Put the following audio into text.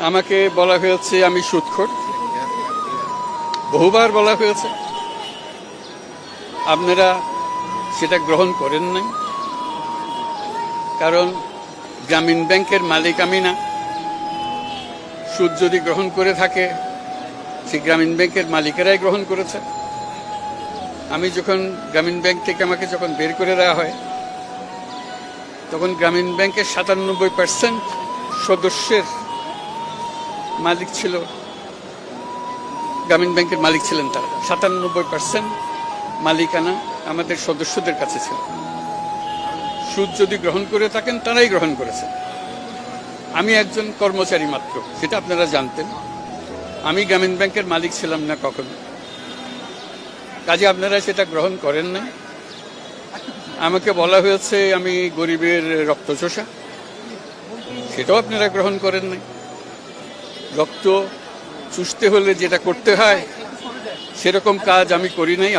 আমাকে বলা হয়েছে আমি সুৎখর। বহুবার বলা হয়েছে। আপনারা সেটা গ্রহণ করেন নাই। কারণ গ্রামীণ ব্যাংকের মালিক আমি না। সুদ যদি গ্রহণ করে থাকে, সে গ্রামীণ ব্যাংকের মালিকেরাই গ্রহণ করেছে। আমি যখন গ্রামীণ ব্যাংক থেকে আমাকে যখন বের করে দেওয়া হয়, তখন গ্রামীণ ব্যাংকের সাতানব্বই পার্সেন্ট সদস্যের মালিক ছিল, গ্রামীণ ব্যাংকের মালিক ছিলেন তারা। সাতানব্বই পার্সেন্ট মালিকানা আমাদের সদস্যদের কাছে ছিল। সুদ যদি গ্রহণ করে থাকেন, তারাই গ্রহণ করেছে। আমি একজন কর্মচারী মাত্র, সেটা আপনারা জানতেন। আমি গ্রামীণ ব্যাংকের মালিক ছিলাম না কখনো। কাজে আপনারা সেটা গ্রহণ করেন না আমাকে বলা হয়েছে, আমি গরিবের রক্তচোষা। সেটাও আপনারা গ্রহণ করেন নাই। রক্ত চুষতে হলে যেটা করতে হয় সেরকম কাজ আমি করি নাই।